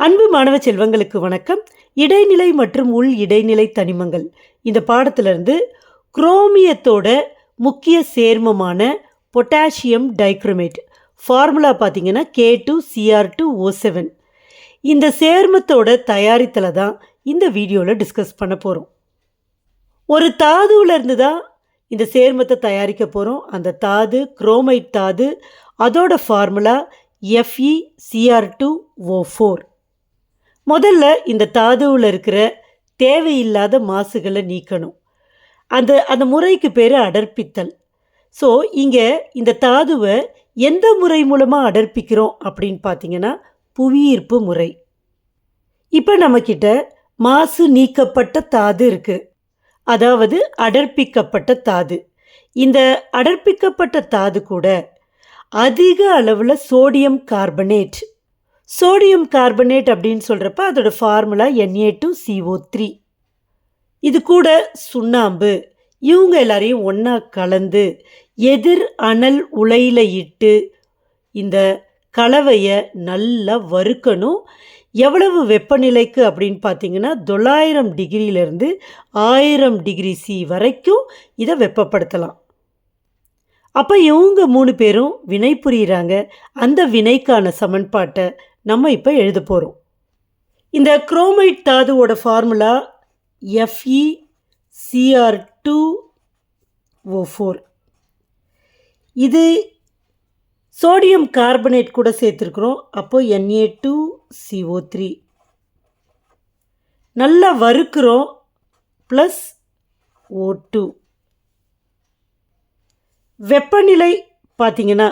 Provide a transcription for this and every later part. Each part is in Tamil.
அன்பு மாணவ செல்வங்களுக்கு வணக்கம். இடைநிலை மற்றும் உள் இடைநிலை தனிமங்கள். இந்த பாடத்திலிருந்து குரோமியத்தோட முக்கிய சேர்மமான பொட்டாசியம் டைக்ரோமேட் ஃபார்முலா பார்த்தீங்கன்னா K two CR two O seven. இந்த சேர்மத்தோட தயாரித்தலை தான் இந்த வீடியோவில் டிஸ்கஸ் பண்ண போகிறோம் ஒரு தாதுவிலேருந்து தான் இந்த சேர்மத்தை தயாரிக்க போகிறோம் அந்த தாது குரோமைட் தாது அதோட formula FE CR two O four முதல்ல இந்த தாதுவில் இருக்கிற தேவையில்லாத மாசுகளை நீக்கணும். அந்த அந்த முறைக்கு பேர் அடர்ப்பித்தல் ஸோ இங்கே இந்த தாதுவை எந்த முறை மூலமாக அடர்ப்பிக்கிறோம் அப்படின்னு பார்த்தீங்கன்னா புவியீர்ப்பு முறை. இப்போ நம்மக்கிட்ட மாசு நீக்கப்பட்ட தாது இருக்குது அதாவது அடர்ப்பிக்கப்பட்ட தாது. இந்த அடர்ப்பிக்கப்பட்ட தாது கூட அதிக அளவில் சோடியம் கார்பனேட் சோடியம் கார்பனேட் அப்படின்னு சொல்கிறப்ப அதோடய formula NA two CO three இது கூட சுண்ணாம்பு. இவங்க எல்லாரையும் ஒன்றா கலந்து எதிர் அனல் உலையில் இட்டு இந்த கலவையை நல்லா வறுக்கணும். எவ்வளவு வெப்பநிலைக்கு அப்படின்னு பார்த்தீங்கன்னா தொள்ளாயிரம் டிகிரியிலேருந்து ஆயிரம் டிகிரி சி வரைக்கும் இதை வெப்பப்படுத்தலாம். அப்போ இவங்க மூணு பேரும் வினை புரிகிறாங்க அந்த வினைக்கான சமன்பாட்டை நம்ம இப்போ எழுத போகிறோம் இந்த chromite தாதுவோட formula FE CR two O four இது சோடியம் கார்பனேட் கூட சேர்த்துருக்குறோம். அப்போது என்ஏ டூ சிஓ த்ரீ நல்லா வறுக்கிறோம் ப்ளஸ் ஓ டூ வெப்பநிலை பார்த்தீங்கன்னா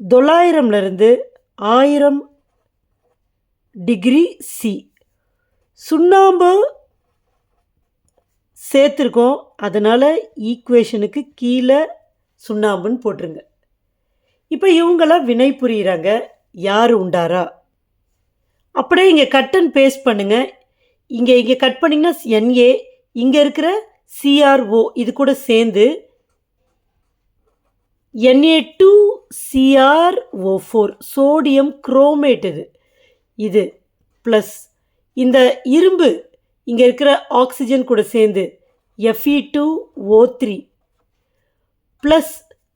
தொள்ளாயிரம்லேருந்து ஆயிரம் டிகிரி சி சுண்ணாம்பு சேர்த்துருக்கோம். அதனால் ஈக்குவேஷனுக்கு கீழே சுண்ணாம்புன்னு போட்டுருங்க. இப்போ இவங்களாம் வினை புரிகிறாங்க யார் உண்டாரா? அப்படியே இங்கே கட் அண்ட் பேஸ்ட் பண்ணுங்கள் இங்கே இங்கே கட் பண்ணிங்கன்னா என்ஏ இங்கே இருக்கிற சிஆர்ஓ இது கூட சேர்ந்து NA two CR O four sodium chromate இது. இது ப்ளஸ் இந்த இரும்பு இங்கே இருக்கிற ஆக்சிஜன் கூட சேர்ந்து FE two O three plus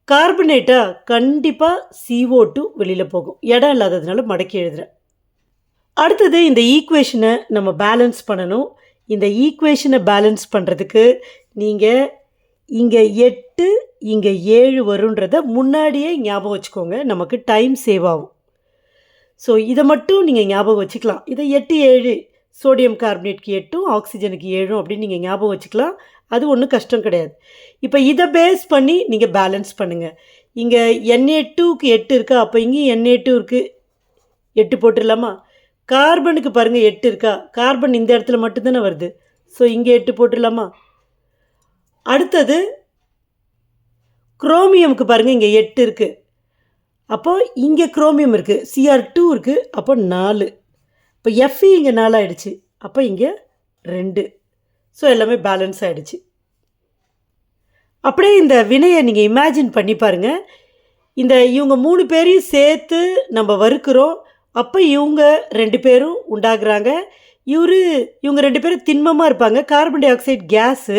கார்பனேட்டாக கண்டிப்பாக சிஓ டூ வெளியில் போகும். இடம் இல்லாததுனால மடக்கி எழுதுகிறேன் அடுத்தது இந்த ஈக்குவேஷனை நம்ம பேலன்ஸ் பண்ணணும். இந்த ஈக்குவேஷனை பேலன்ஸ் பண்ணுறதுக்கு நீங்கள் இங்கே எட்டு இங்கே ஏழு வருன்றதை முன்னாடியே ஞாபகம் வச்சுக்கோங்க நமக்கு டைம் சேவ் ஆகும். ஸோ இதை மட்டும் நீங்கள் ஞாபகம் வச்சுக்கலாம். இதை எட்டு ஏழு சோடியம் கார்பனேட்க்கு எட்டும் ஆக்சிஜனுக்கு ஏழும் அப்படின்னு நீங்கள் ஞாபகம் வச்சுக்கலாம். அது ஒன்றும் கஷ்டம் கிடையாது. இப்போ இதை பேஸ் பண்ணி நீங்கள் பேலன்ஸ் பண்ணுங்கள் இங்கே என்ஏ டூக்கு எட்டு இருக்கா? அப்போ இங்கேயும் என்ஏ டூ இருக்குது எட்டு போட்டுடலாமா? கார்பனுக்கு பாருங்கள் எட்டு இருக்கா? கார்பன் இந்த இடத்துல மட்டும்தானே வருது. ஸோ இங்கே எட்டு போட்டுடலாமா? அடுத்தது குரோமியமுக்கு பாருங்கள் இங்கே எட்டு இருக்குது அப்போது இங்கே குரோமியம் இருக்குது சிஆர் டூ இருக்குது அப்போ நாலு. இப்போ எஃப்இ இங்கே நாலு ஆயிடுச்சு அப்போ இங்கே ரெண்டு. ஸோ எல்லாமே பேலன்ஸ் ஆகிடுச்சு அப்படியே இந்த வினையை நீங்கள் இமேஜின் பண்ணி பாருங்கள் இந்த இவங்க மூணு பேரையும் சேர்த்து நம்ம வறுக்கிறோம் அப்போ இவங்க ரெண்டு பேரும் உண்டாகிறாங்க. இவர் இவங்க ரெண்டு பேரும் திண்மமாக இருப்பாங்க. கார்பன் டை ஆக்சைடு கேஸு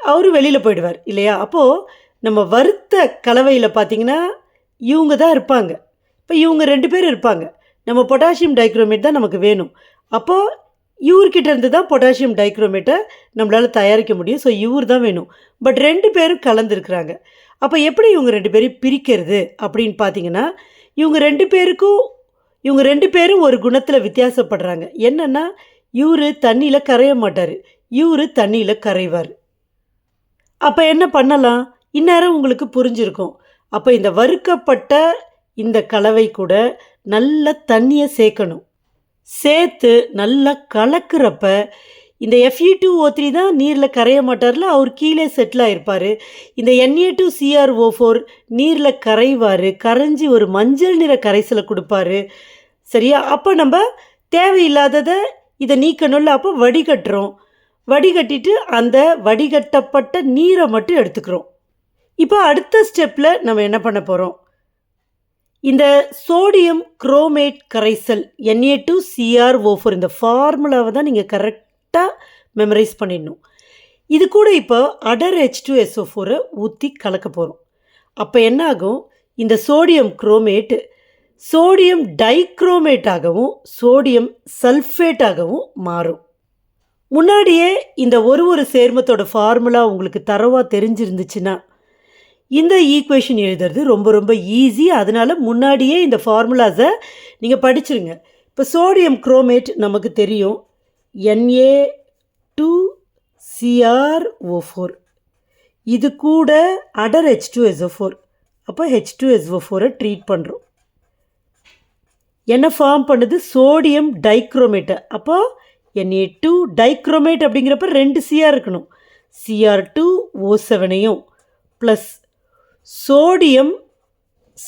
அவர் வெளியில் போயிடுவார் இல்லையா? அப்போது நம்ம வறுத்த கலவையில் பார்த்தீங்கன்னா இவங்க தான் இருப்பாங்க. இப்போ இவங்க ரெண்டு பேர் இருப்பாங்க. நம்ம பொட்டாசியம் டைக்ரோமேட் தான் நமக்கு வேணும். அப்போது இவர்கிட்ட இருந்து தான் பொட்டாசியம் டைக்ரோமேட்டை நம்மளால் தயாரிக்க முடியும். ஸோ இவர் தான் வேணும். பட் ரெண்டு பேரும் கலந்துருக்குறாங்க. அப்போ எப்படி இவங்க ரெண்டு பேரையும் பிரிக்கிறது அப்படின்னு பார்த்தீங்கன்னா இவங்க ரெண்டு பேருக்கும் இவங்க ரெண்டு பேரும் ஒரு குணத்தில் வித்தியாசப்படுறாங்க. என்னென்னா இவர் தண்ணியில் கரைய மாட்டார். இவர் தண்ணியில் கரைவார். அப்போ என்ன பண்ணலாம்? இந்நேரம் உங்களுக்கு புரிஞ்சிருக்கும். அப்போ இந்த வறுக்கப்பட்ட இந்த கலவை கூட நல்ல தண்ணியை சேர்க்கணும் சேர்த்து நல்லா கலக்கிறப்ப இந்த எஃப்இ டூ ஓ த்ரீ தான் நீரில் கரைய மாட்டார்ல அவர் கீழே செட்டில் ஆகிருப்பார் இந்த NA two CR O four நீரில் கரைவார் கரைஞ்சி ஒரு மஞ்சள் நிற கரைசலை கொடுப்பாரு. சரியா? அப்போ நம்ம தேவையில்லாததை இதை நீக்கணும்ல அப்போ வடிகட்டுறோம். வடிகட்டிட்டு அந்த வடிகட்டப்பட்ட நீரை மட்டும் எடுத்துக்கிறோம். இப்போ அடுத்த ஸ்டெப்பில் நம்ம என்ன பண்ண போகிறோம் இந்த சோடியம் குரோமேட் கரைசல் N A two C R O four இந்த ஃபார்முலாவை தான் நீங்கள் கரெக்டாக மெமரைஸ் பண்ணிடணும். இது கூட இப்போ அடர் ஹெச் டூ எஸ்ஓ ஃபோரை ஊற்றி கலக்க போகிறோம் அப்போ என்ன ஆகும் இந்த சோடியம் குரோமேட்டு சோடியம் டைக்ரோமேட்டாகவும் சோடியம் சல்ஃபேட்டாகவும் மாறும். முன்னாடியே இந்த ஒரு ஒரு சேர்மத்தோட ஃபார்முலா உங்களுக்கு தரவாக தெரிஞ்சிருந்துச்சுன்னா இந்த ஈக்குவேஷன் எழுதுறது ரொம்ப ரொம்ப ஈஸி அதனால் முன்னாடியே இந்த ஃபார்முலாஸை நீங்கள் படிச்சிருங்க. இப்போ சோடியம் குரோமேட் நமக்கு தெரியும். NA two CR O four இது கூட அடர் ஹெச் டூ எஸ்ஓ ஃபோர் அப்போ ஹெச் டூ எஸ்ஓ ஃபோரை ட்ரீட் பண்ணுறோம் என்ன ஃபார்ம் பண்ணுது? சோடியம் டைக்ரோமேட்டை அப்போ என்ஏ டூ டைக்ரோமேட் அப்படிங்கிறப்ப ரெண்டு சிஆர் இருக்கணும். சிஆர் டூ ஓ செவனையும் ப்ளஸ் சோடியம்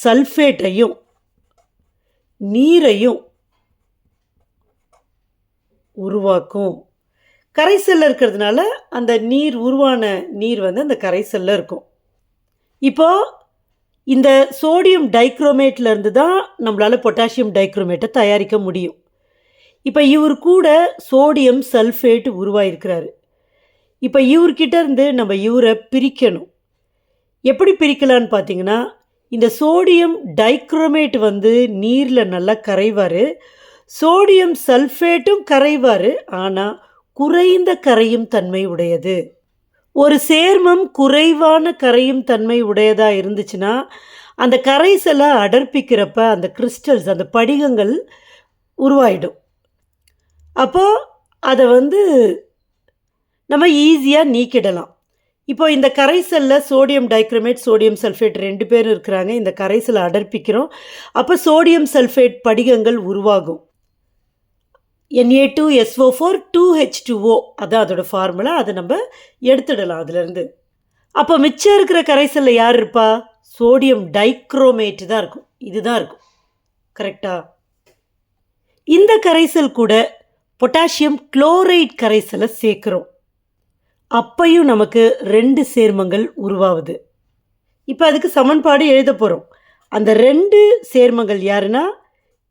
சல்ஃபேட்டையும் நீரையும் உருவாக்கும். கரைசலில் இருக்கிறதுனால அந்த நீர் உருவான நீர் வந்து அந்த கரைசலில் இருக்கும். இப்போ இந்த சோடியம் டைக்ரோமேட்லேருந்து தான் நம்மளால் பொட்டாசியம் டைக்ரோமேட்டை தயாரிக்க முடியும். இப்போ இவர் கூட சோடியம் சல்ஃபேட் உருவாயிருக்கிறாரு. இப்போ இவர்கிட்ட இருந்து நம்ம இவரை பிரிக்கணும். எப்படி பிரிக்கலான்னு பார்த்தீங்கன்னா இந்த சோடியம் டைக்ரோமேட் வந்து நீரில் நல்லா கரைவார். சோடியம் சல்ஃபேட்டும் கரைவார் ஆனால் குறைந்த கரையும் தன்மை உடையது. ஒரு சேர்மம் குறைவான கரையும் தன்மை உடையதாக இருந்துச்சுன்னா அந்த கரைசலை அடர்ப்பிக்கிறப்ப அந்த கிறிஸ்டல்ஸ் அந்த படிகங்கள் உருவாயிடும். அப்போது அதை வந்து நம்ம ஈஸியாக நீக்கிடலாம். இப்போ இந்த கரைசலில் சோடியம் டைக்ரமேட் சோடியம் சல்ஃபேட் ரெண்டு பேரும் இருக்கிறாங்க. இந்த கரைசலை அடர்ப்பிக்கிறோம். அப்போ சோடியம் சல்ஃபேட் படிகங்கள் உருவாகும். NA two SO four two H two O அதான் அதோடய ஃபார்முலா அதை நம்ம எடுத்துடலாம் அதுலேருந்து. அப்போ மிச்சம் இருக்கிற கரைசலில் யார் இருப்பா? சோடியம் டைக்ரோமேட் தான் இருக்கும். இதுதான் இருக்கும். கரெக்டா இந்த கரைசல் கூட பொட்டாசியம் குளோரைட் கரைசலை சேர்க்குறோம். அப்பையும் நமக்கு ரெண்டு சேர்மங்கள் உருவாகுது இப்போ அதுக்கு சமன்பாடு எழுத போகிறோம் அந்த ரெண்டு சேர்மங்கள் யாருன்னா?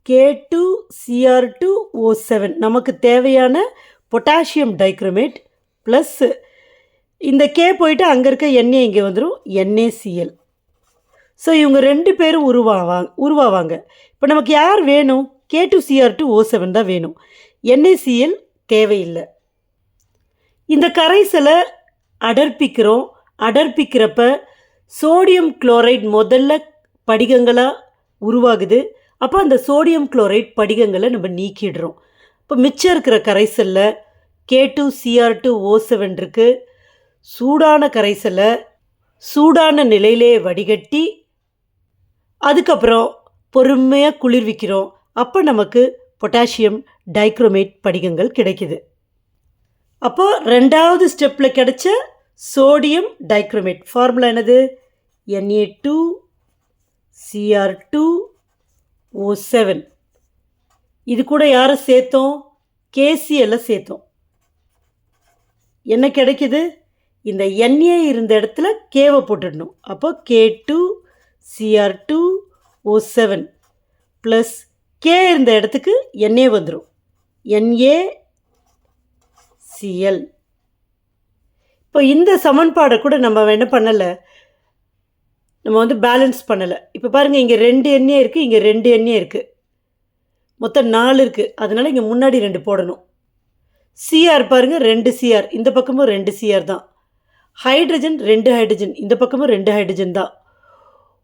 K two CR two O seven. நமக்கு தேவையான பொட்டாசியம் டைக்ரோமேட் ப்ளஸ் இந்த கே போயிட்டு அங்கே இருக்க எண்ணெய் இங்கே வந்துடும் என்ஏசிஎல். ஸோ இவங்க ரெண்டு பேரும் உருவாவாங்க உருவாவாங்க. இப்போ நமக்கு யார் வேணும்? K two CR two O seven தான் வேணும். என்ஏசிஎல் தேவையில்லை. இந்த கரைசலை அடர்ப்பிக்கிறோம். அடர்ப்பிக்கிறப்ப சோடியம் குளோரைட் முதல்ல படிகங்களாக உருவாகுது. அப்போ அந்த சோடியம் குளோரைட் படிகங்களை நம்ம நீக்கிடுறோம். இப்போ மிச்சம் இருக்கிற கரைசலில் K two CR two O seven இருக்குது சூடான கரைசலை சூடான நிலையிலே வடிகட்டி அதுக்கப்புறம் பொறுமையாக குளிர்விக்கிறோம். அப்போ நமக்கு பொட்டாசியம் டைக்ரோமேட் படிகங்கள் கிடைக்குது. அப்போது ரெண்டாவது ஸ்டெப்பில் கிடைச்ச சோடியம் டைக்ரோமேட் ஃபார்முலா என்னது? NA two CR two O seven இது கூட யாரை சேர்த்தோம்? கேசிஎல்ல சேர்த்தோம். என்ன கிடைக்குது? இந்த என்ஏ இருந்த இடத்துல கேவை போட்டுடணும். அப்போ K two CR two O seven plus K இருந்த இடத்துக்கு என்ஏ வந்துடும் என்ஏ சிஎல் இப்போ இந்த சமன்பாடை கூட நம்ம என்ன பண்ணலை? நம்ம வந்து பேலன்ஸ் பண்ணலை. இப்போ பாருங்கள் இங்கே ரெண்டு எண்ணே இருக்குது இங்கே ரெண்டு எண்ணே இருக்குது மொத்தம் நாலு இருக்குது அதனால் இங்கே முன்னாடி ரெண்டு போடணும். சிஆர் பாருங்கள் ரெண்டு சிஆர் இந்த பக்கமும் ரெண்டு சிஆர் தான். ஹைட்ரஜன் ரெண்டு ஹைட்ரஜன் இந்த பக்கமும் ரெண்டு ஹைட்ரஜன் தான்.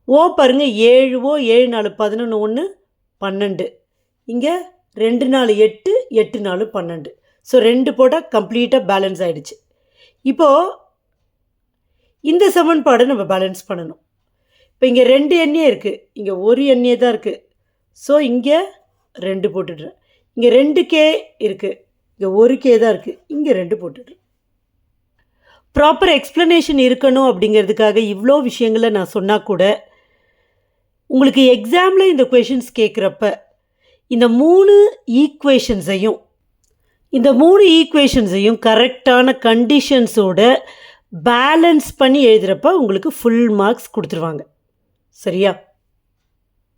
ஓ பாருங்கள் ஏழு ஓ ஏழு நாலு பதினொன்று ஒன்று பன்னெண்டு. இங்கே ரெண்டு நாலு எட்டு எட்டு நாலு பன்னெண்டு. ஸோ ரெண்டு போட்டால் கம்ப்ளீட்டாக பேலன்ஸ் ஆகிடுச்சு இப்போது இந்த சமன்பாடை நம்ம பேலன்ஸ் பண்ணணும். இப்போ இங்கே ரெண்டு எண்ணெய் இருக்குது இங்கே ஒரு எண்ணெய் தான் இருக்குது ஸோ இங்கே ரெண்டு போட்டுடுறேன். இங்கே ரெண்டு கே இருக்குது இங்கே ஒரு கே தான் இருக்குது இங்கே ரெண்டு போட்டுடுறேன். ப்ராப்பர் எக்ஸ்ப்ளனேஷன் இருக்கணும் அப்படிங்கிறதுக்காக இவ்வளோ விஷயங்களை நான் சொன்னால் கூட உங்களுக்கு எக்ஸாமில் இந்த கொஷின்ஸ் கேட்குறப்ப இந்த மூணு ஈக்குவேஷன்ஸையும் இந்த மூணு ஈக்குவேஷன்ஸையும் கரெக்டான கண்டிஷன்ஸோட பேலன்ஸ் பண்ணி எழுதுகிறப்ப உங்களுக்கு ஃபுல் மார்க்ஸ் கொடுத்துருவாங்க. சரியா?